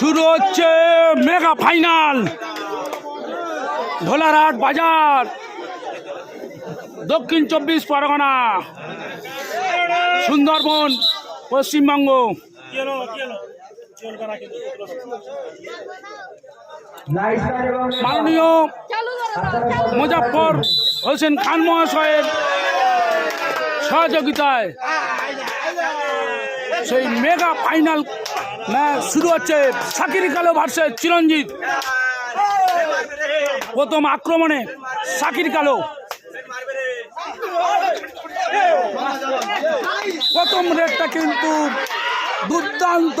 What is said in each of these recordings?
শুরু হচ্ছে mega final. Bholarhat বাজার। দক্ষিণ চব্বিশ পরগনা। সুন্দরবন, পশ্চিমবঙ্গ। মাননীয় মুজাফর হোসেন খান মহাশয়ের সহযোগিতায় সেই মেগা ফাইনাল শুরু হচ্ছে সাকির কালো ভার্সেস চিরঞ্জিত। প্রথম আক্রমণে সাকির কালো প্রথম রেটটা কিন্তু দুর্দান্ত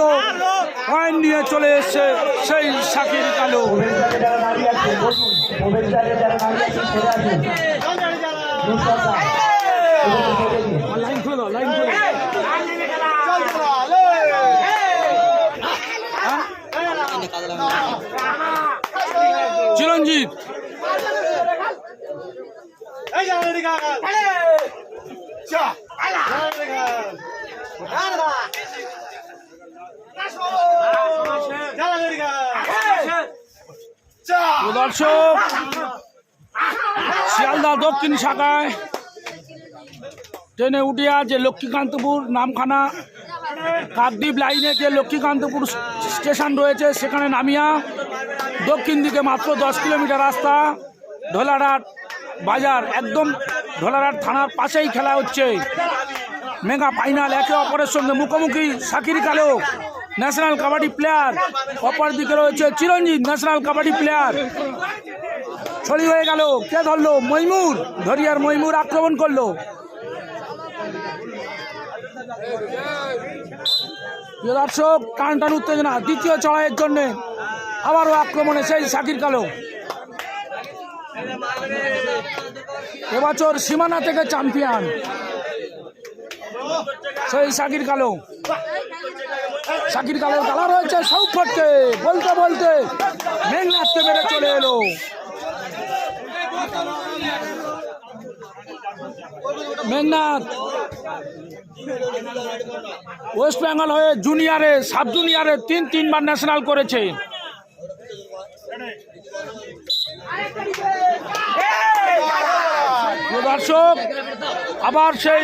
পয়েন্ট নিয়ে চলে এসছে সেই সাকির কালো লাইন খোলো লাইন খোলো। চিরঞ্জিত। দর্শক শিয়ালদা দক্ষিণ শাখায় ট্রেনে উঠিয়া যে লক্ষ্মীকান্তপুর নামখানা কাকদ্বীপ লাইনে যে লক্ষ্মীকান্তপুর স্টেশন রয়েছে, সেখানে নামিয়া, দক্ষিণ দিকে মাত্র দশ কিলোমিটার রাস্তা, ঢোলারহাট বাজার, একদম ঢোলারহাট থানার পাশেই খেলা হচ্ছে। মেগা ফাইনাল, একে অপরের সঙ্গে মুখোমুখি সাকির কালো, ন্যাশনাল কাবাডি প্লেয়ার। অপর দিকে রয়েছে চিরঞ্জিত, ন্যাশনাল কাবাডি প্লেয়ার। ছড়ি হয়ে গেল, কে ধরলো? মৈমুর ধরিয়ার মৈমুর আক্রমণ করল। দর্শক টান টান উত্তেজনা দ্বিতীয় চড়াইয়ের জন্য আবারও আক্রমণে সেই সাকির কালো। এবছর সীমানা থেকে চ্যাম্পিয়ন সেই সাকির কালো। সাকির কালোর কালার হয়েছে সৌফটকে, বলতে বলতে মেঘনাথকে মেরে চলে এলো। মেঘনাথ ওয়েস্ট বেঙ্গল হয়ে জুনিয়রে, সাব জুনিয়রে তিন, তিনবার ন্যাশনাল করেছে। দর্শক, আবার সেই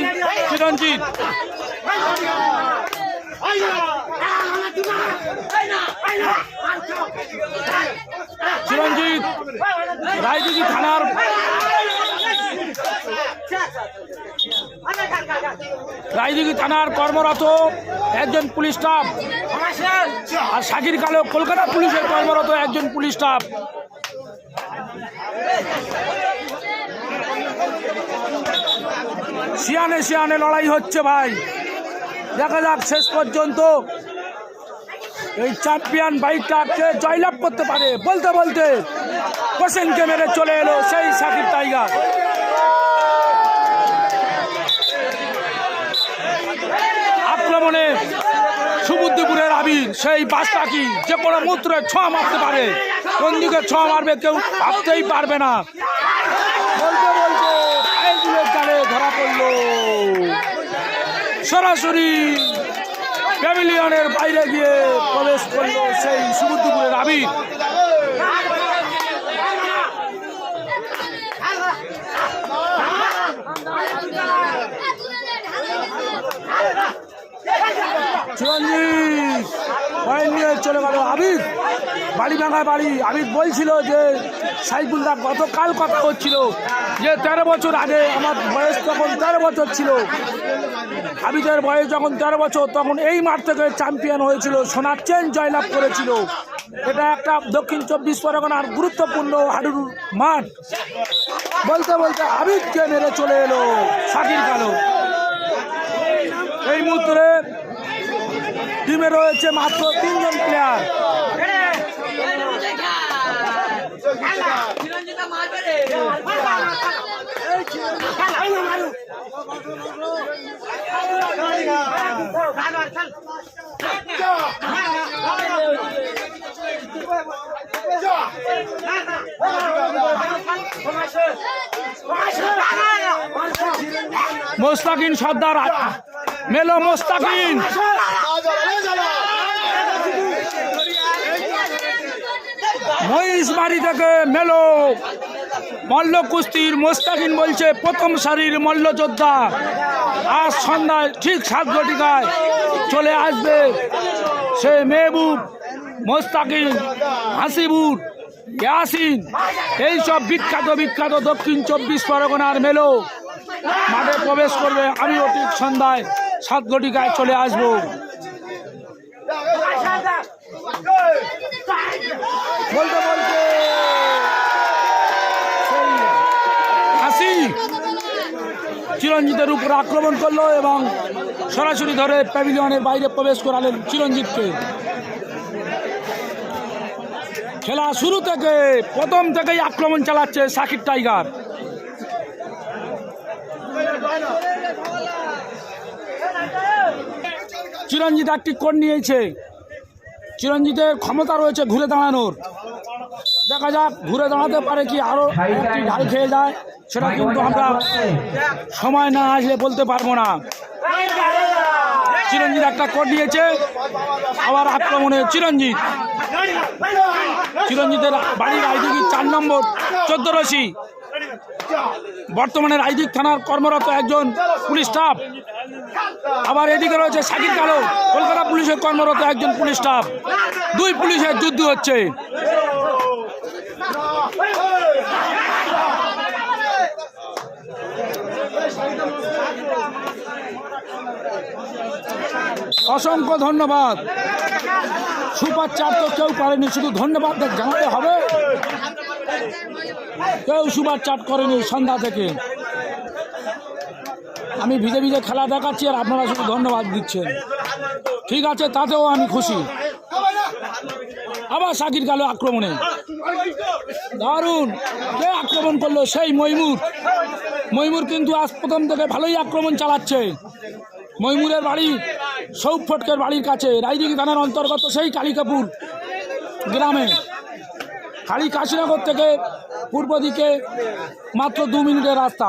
চিরঞ্জিত। চিরঞ্জিত, রায়দিঘি থানার রায়দিঘি থানার কর্মরত একজন পুলিশ স্টাফ আর সাকির কালো কলকাতা পুলিশের কর্মরত একজন পুলিশ স্টাফ। সিয়ানে সিয়ানে লড়াই হচ্ছে ভাই। দেখা যাক শেষ পর্যন্ত এই চ্যাম্পিয়ন বাইকটাকে জয়লাভ করতে পারে। বলতে বলতে হোসেনকে মেরে চলে এলো সেই সাকিব টাইগার আক্রমণে সমুদ্রপুরের বাসটা কি? যে কোনো মূত্রে ছোঁয়া মারতে পারে। কোন দিকে ছোঁয়া মারবে কেউ ভাবতেই পারবে না। বলতে বলতে ধরা পড়ল। সরাসরি প্যাভিলিয়নের বাইরে গিয়ে প্রবেশ করল সেই সমুদ্রপুরের আবির চিরঞ্জিত পয়েন্ট নিয়ে চলে গেল আবিদ। বাড়ি ভাঙায় বাড়ি। আবিদ বলছিল যে সাইফুল্লাহ গতকাল কথা হচ্ছিল যে, তেরো বছর আগে আমার বয়স তখন তেরো বছর ছিল, আবিদের বয়স যখন তেরো বছর, তখন এই মাঠ থেকে চ্যাম্পিয়ন হয়েছিল, সোনার চেন জয়লাভ করেছিল। এটা একটা দক্ষিণ চব্বিশ পরগনার গুরুত্বপূর্ণ হাডুর মাঠ। বলতে বলতে আবিদকে মেরে চলে এলো সাকির কালো এই মুহূর্তে টিমে রয়েছে মাত্র তিনজন প্লেয়ার মোস্তাকিন সর্দার মেলো মোস্তাকিন। মহিষবাড়ি থেকে মেলো। মল্ল কুস্তির মোস্তাকিন বলছে, প্রথম সারির মল্লযোদ্ধা আজ সন্ধ্যায় ঠিক সাত ঘটিকায় চলে আসবে সে মেহবুব মোস্তাকিন হাসিবুর ইয়াসিন। এইসব বিখ্যাত বিখ্যাত দক্ষিণ চব্বিশ পরগনার মেলো। মাঠে প্রবেশ করবে, আমিও ঠিক সন্ধ্যায় সাত ঘটিকায় চলে আসব। বলতে বলতে হাসি চিরঞ্জিতের উপর আক্রমণ করল এবং সরাসরি ধরে প্যাভিলিয়নের বাইরে প্রবেশ করালেন চিরঞ্জিতকে। খেলা শুরু থেকে, প্রথম থেকেই আক্রমণ চালাচ্ছে সাকিব টাইগার। চিরঞ্জিত একটি কোণ নিয়েছে। চিরঞ্জিতের ক্ষমতা রয়েছে ঘুরে দাঁড়ানোর। দেখা যাক, ঘুরে দাঁড়াতে পারে কি আরও একটি ঢাল খেয়ে যায়, সেটা কিন্তু আমরা সময় না আসলে বলতে পারব না। চিরঞ্জিত একটা কোড নিয়েছে, আবার আক্রমণে চিরঞ্জিত। চিরঞ্জিতের বাড়ির আইডিকি চার নম্বর চোদ্দ রশি বর্তমানে রাইদিক থানার কর্মরত একজন পুলিশ স্টাফ। আবার এদিকে রয়েছে সাকিব কালো। কলকাতা পুলিশের কর্মরত একজন পুলিশ স্টাফ। দুই পুলিশের যুদ্ধ হচ্ছে। অসংখ্য ধন্যবাদ। সুপার চার তো কেউ পারেনি শুধু ধন্যবাদ জানাতে হবে। কেউ সুপার চাট করেনি সন্ধ্যা থেকে। আমি ভিজে ভিজে খেলা দেখাচ্ছি আর আপনারা শুধু ধন্যবাদ দিচ্ছেন। ঠিক আছে, তাতেও আমি খুশি। আবার সাকির গেল আক্রমণে। দারুণ। কে আক্রমণ করল? সেই মইমুর। মইমুর কিন্তু আজ প্রথম থেকে ভালোই আক্রমণ চালাচ্ছে। মইমুরের বাড়ি সৌপ ফটকের বাড়ির কাছে রাইদিঘি থানার অন্তর্গত সেই কালিকাপুর গ্রামে। খালি কাশীনগর থেকে পূর্ব দিকে মাত্র দু মিনিটের রাস্তা।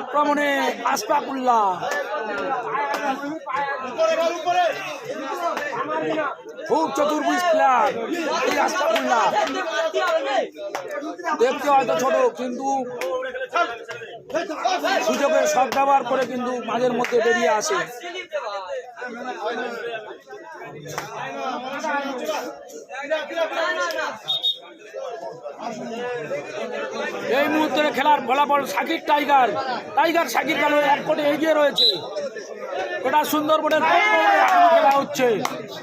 আক্রমণে আশফাকুল্লাহ। খুব চতুর্ভুজ প্লেয়ার এই আশফাকুল্লাহ। দেখতে হয়তো ছোট, কিন্তু সুযোগের সব ব্যবহার করে কিন্তু মাঝের মধ্যে বেরিয়ে আসে। এই মুহূর্তে খেলার ফলাফল সাকিব টাইগার। টাইগার সাকিব কালো এক কোটে এগিয়ে রয়েছে? এটা সুন্দরবনের খেলা হচ্ছে।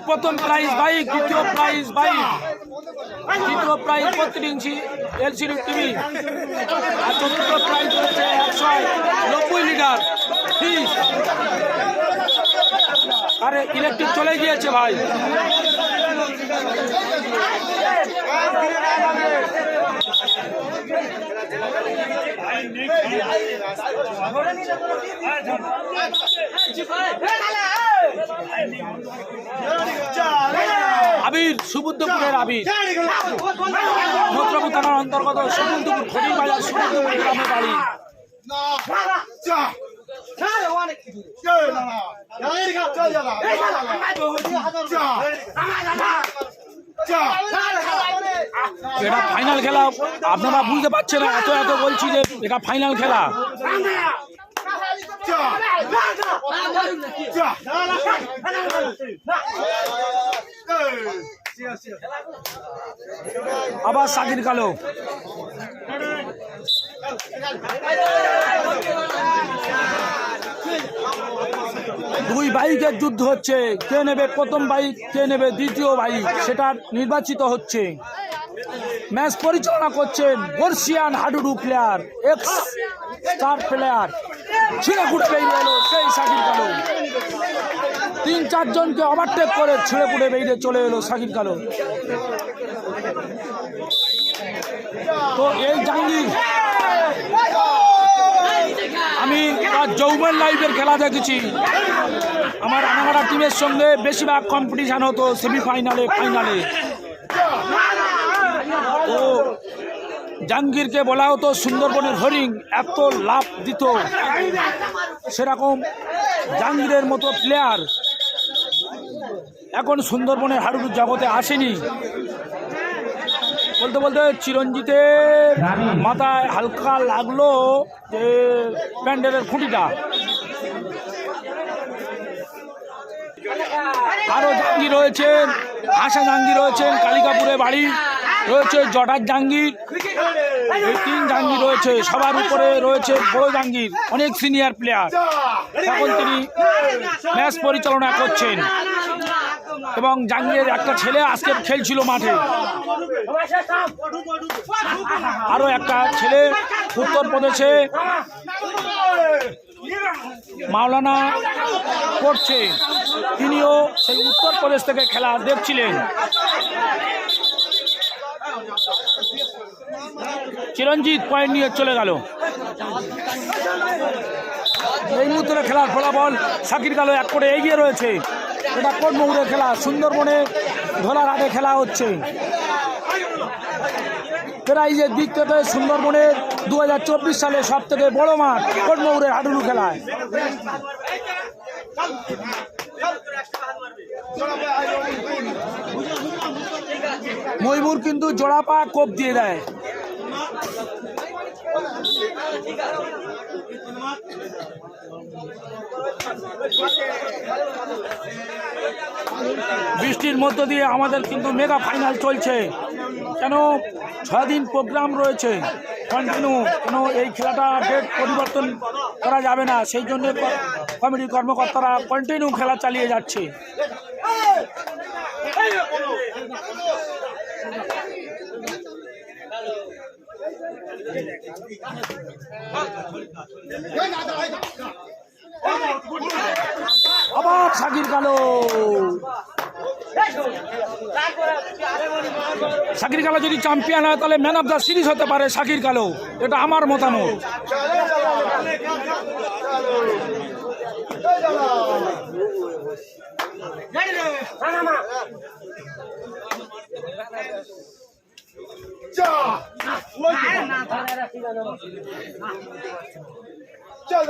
প্রথম প্রাইজ বাইক দ্বিতীয় প্রাইজ বাইক তৃতীয় প্রাইজ বত্রিশ ইঞ্চি এলসিডি টিভি আর চতুর্থ প্রাইজ রয়েছে একশো নব্বই লিটার। আরে ইলেকট্রিক চলে গিয়েছে ভাই। আবির সুবুদ্ধপুরের আবির। মন্ত্রপুর থানার অন্তর্গত সুবুদ্ধপুর খড়ির বাজার সুবুদ্ধপুর গ্রামের বাড়ি। এটা ফাইনাল খেলা। আপনারা বুঝতে পারছেন না, এত এত বলছি যে এটা ফাইনাল খেলা। আবার সাকির কালো। দুই বাইকের যুদ্ধ হচ্ছে। কে নেবে প্রথম বাইক, কে নেবে দ্বিতীয় বাইক, সেটা নির্বাচিত হচ্ছে। ম্যাচ পরিচালনা করছেন বর্ষিয়ান হাডুডু প্লেয়ার, এক্স স্টার প্লেয়ার। ছিঁড়ে ঘুরতে এলো সেই সাকির কালো। তিন চারজনকে ওভারটেক করে ছিঁড়ে পুড়ে বেরিয়ে চলে এলো সাকিব কালো তো এই জাহাঙ্গীর আমি তার যৌবন লাইফের খেলা দেখেছি। আমার রানাঘাটা টিমের সঙ্গে বেশিরভাগ কম্পিটিশান হতো সেমিফাইনালে ফাইনালে ও জাহাঙ্গীরকে বলা হতো সুন্দরবনের হরিং এত লাভ দিত। সেরকম জাহাঙ্গীরের মতো প্লেয়ার এখন সুন্দরবনের হাডুডু জগতে আসেনি। বলতে বলতে চিরঞ্জিতের মাথায় হালকা লাগল যে প্যান্ডেলের খুঁটিটা। আরও জাঙ্গি রয়েছেন, আশা জাঙ্গি রয়েছেন, কালিকাপুরে বাড়ি রয়েছে, জটার জাঙ্গির এই তিন জাঙ্গি রয়েছে, সবার উপরে রয়েছে বড় জাঙ্গির অনেক সিনিয়র প্লেয়ার এখন তিনি ম্যাচ পরিচালনা করছেন। এবং জাহাঙ্গীরের একটা ছেলে আজকে খেলছিল মাঠে। আরও একটা ছেলে উত্তরপ্রদেশে মাওলানা করছে। তিনিও সেই উত্তরপ্রদেশ থেকে খেলা দেখছিলেন। চিরঞ্জিত পয়েন্ট নিয়ে চলে গেল। এই মুহূর্তে খেলার ফলাফল সাকির কালো এক করে এগিয়ে রয়েছে। এটা কোটমৌড়ের খেলা? সুন্দরবনে ধোলারহাটে খেলা হচ্ছে। প্রাইজের দিক থেকে সুন্দরবনের দুহাজার চব্বিশ সালে সব থেকে বড় মাঠ কোটমৌড়ের হাডুডু খেলায়? ময়ূর কিন্তু জোড়াপা কোপ দিয়ে দেয়। বৃষ্টির মধ্য দিয়ে আমাদের কিন্তু মেগা ফাইনাল চলছে। কেন ছদিন প্রোগ্রাম রয়েছে কন্টিনিউ কেন এই খেলাটা ডেট পরিবর্তন করা যাবে না সেই জন্য কমিটির কর্মকর্তারা কন্টিনিউ খেলা চালিয়ে যাচ্ছে আবার সাকির কালো সাকির কালো যদি চ্যাম্পিয়ন হয় তাহলে ম্যান অফ দ্য সিরিজ হতে পারে সাকির কালো। এটা আমার মতামত। চল চল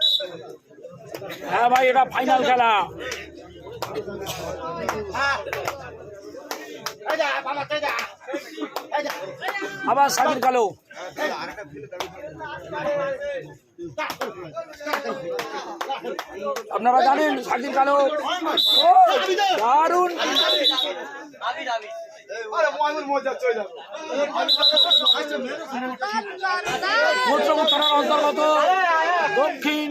হ্যাঁ ভাই, এটা ফাইনাল খেলা। আবার সাকির কালো। আপনারা জানেন সাকির কালো। দারুণ। অন্তর্গত দক্ষিণ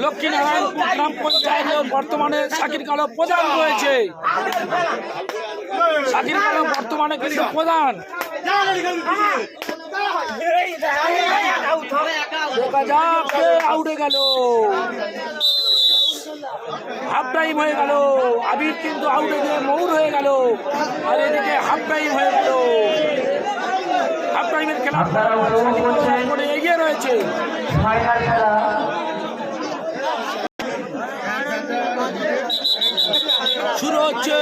লক্ষ্মীনারায়ণপুর গ্রাম পঞ্চায়েতের বর্তমানে সাকির কালো প্রধান রয়েছে। সাকির কালো বর্তমানে কিন্তু প্রধান। আউটে গেল। হাফ টাইম হয়ে গেল। আবির কিন্তু আউটে গিয়ে মৌর হয়ে গেল। আর এদিকে হাফ টাইম হয়ে গেল। হাফ টাইমের খেলা এগিয়ে রয়েছে। ফাইনাল খেলা শুরু হচ্ছে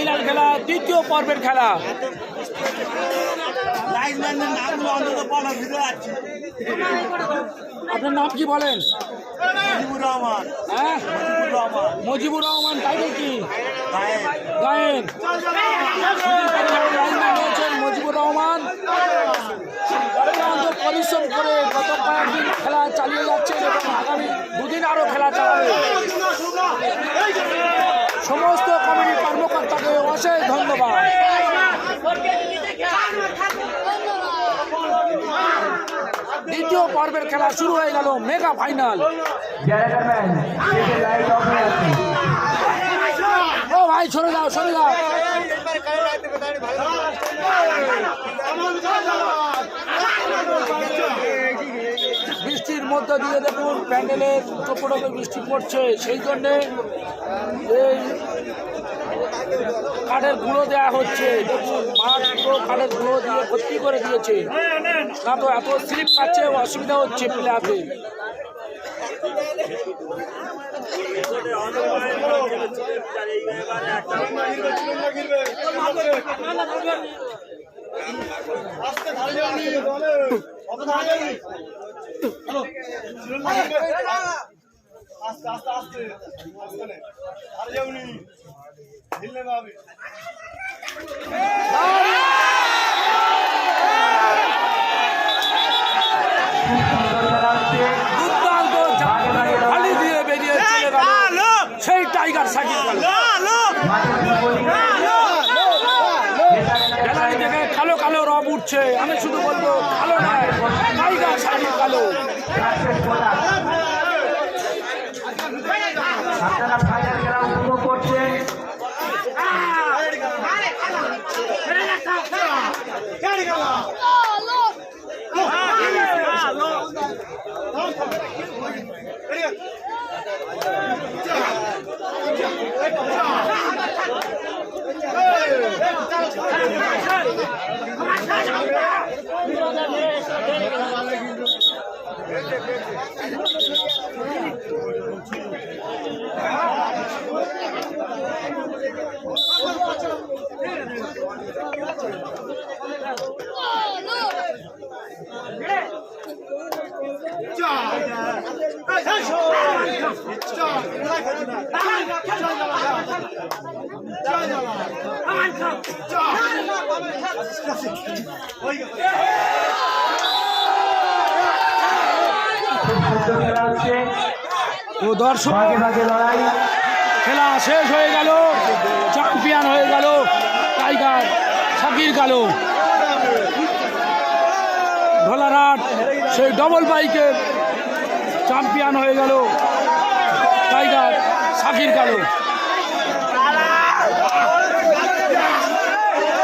ফাইনাল খেলা, দ্বিতীয় পর্বের খেলা। আপনার নাম কি বলেন? হ্যাঁ? মজিবুর রহমান টাইটেল কি? গায়েন। মজিবুর রহমান পরিশ্রম করে গত কয়েকদিন খেলা চালিয়ে যাচ্ছে আগামী দুদিন আরও খেলা চালাবে। সমস্ত অশেষ দ্বিতীয় পর্বের খেলা শুরু হয়ে গেল মেগা ফাইনাল। ও ভাই, সরে যাও সরে যাও। বৃষ্টির মধ্যে দিয়ে দেখুন প্যান্ডেলের টোপটোপে বৃষ্টি পড়ছে, সেই জন্যে এই কাঠের গুঁড়ো দেওয়া হচ্ছে। কাঠের গুঁড়ো দিয়ে ভর্তি করে দিয়েছে। না তো এত স্লিপ পাচ্ছে অসুবিধা হচ্ছে প্লেয়ারদের আস্তে আস্তে আস্তে আস্তে ধারে যাওনি ঢিললে চলে সেই টাইগার সাকিব গ্যালারি থেকে কালো কালো রব উঠছে। আমি শুধু বলব কালো নয় টাইগার সাকিব কালো সাকসেস কোটা আপনারা ফাইনাল খেলা উপভোগ করছেন গাড়ি গালা খুব সুন্দর খেলা হচ্ছে ও দর্শক খেলা শেষ হয়ে গেল চ্যাম্পিয়ন হয়ে গেল টাইগার সাকির কালো। ঢোলারহাট সেই ডবল বাইকের চ্যাম্পিয়ন হয়ে গেল টাইগার সাকির কালো।